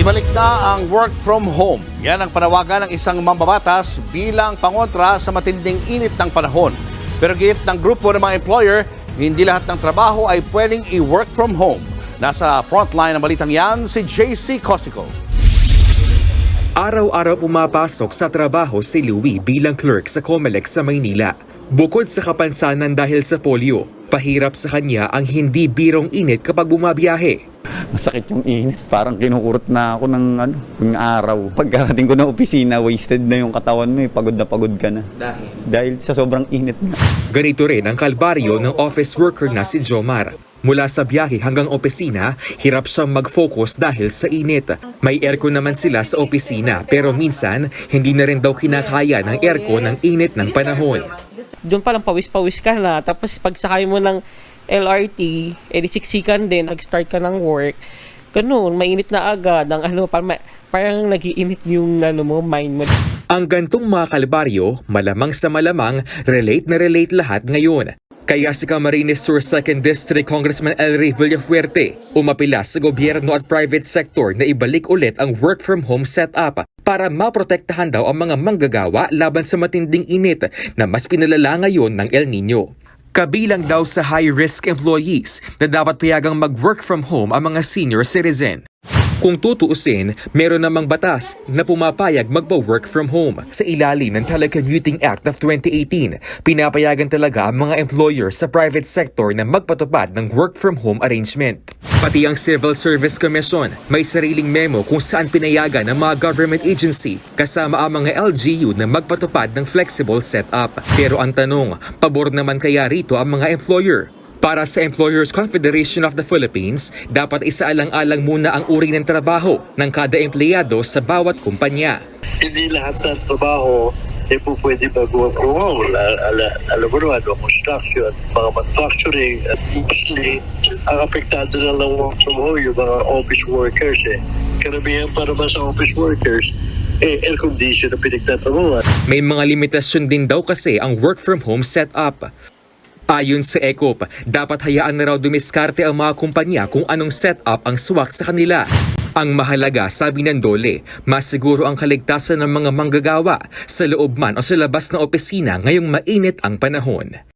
Ibalik na ang work from home. Yan ang panawagan ng isang mambabatas bilang pangontra sa matinding init ng panahon. Pero git ng grupo ng mga employer, hindi lahat ng trabaho ay pwedeng i-work from home. Nasa frontline ng balitang yan si JC Cosico. Araw-araw pumapasok sa trabaho si Louie bilang clerk sa Comelec sa Maynila. Bukod sa kapansanan dahil sa polio, pahirap sa kanya ang hindi birong init kapag bumabiyahe. Masakit yung init. Parang kinukurot na ako ng ano, yung araw. Pagkarating ko ng opisina, wasted na yung katawan mo. eh. Pagod na pagod ka na. Dahil? Dahil sa sobrang init na. Ganito rin ang kalbaryo ng office worker na si Jomar. Mula sa biyahe hanggang opisina, hirap siyang mag-focus dahil sa init. May aircon naman sila sa opisina pero minsan hindi na rin daw kinakaya ng aircon ng init ng panahon. doon pa lang pawis-pawis ka na. Tapos pag sakay mo ng LRT, edi siksikan din, nag-start ka ng work. Ganun, mainit na agad. Ang ano, parang, parang nagiinit yung ano mo, mind mo. Ang gantong mga kalbaryo, malamang sa malamang, relate na relate lahat ngayon. Kaya si Camarines Sur 2nd District Congressman Elry Villafuerte umapila sa gobyerno at private sector na ibalik ulit ang work from home setup para maprotektahan daw ang mga manggagawa laban sa matinding init na mas pinalala ngayon ng El Nino. Kabilang daw sa high-risk employees na dapat payagang mag-work from home ang mga senior citizen. Kung tutuusin, meron namang batas na pumapayag magpa-work from home. Sa ilalim ng Telecommuting Act of 2018, pinapayagan talaga ang mga employer sa private sector na magpatupad ng work from home arrangement. Pati ang Civil Service Commission may sariling memo kung saan pinayagan ng mga government agency kasama ang mga LGU na magpatupad ng flexible setup. Pero ang tanong, pabor naman kaya rito ang mga employer? Para sa Employers Confederation of the Philippines, dapat isaalang-alang muna ang uri ng trabaho ng kada empleyado sa bawat kumpanya. hindi lahat ng trabaho eh po pwede home. Al- al- alam mo naman, mga construction, mga manufacturing, at mostly, ang apektado na lang work from home yung mga office workers eh. Karamihan pa naman sa office workers, eh, air condition na pinagtatrabawan. May mga limitasyon din daw kasi ang work from home setup. Ayon sa ECOP, dapat hayaan na raw dumiskarte ang mga kumpanya kung anong setup ang swak sa kanila. Ang mahalaga, sabi ng Dole, mas siguro ang kaligtasan ng mga manggagawa sa loob man o sa labas ng opisina ngayong mainit ang panahon.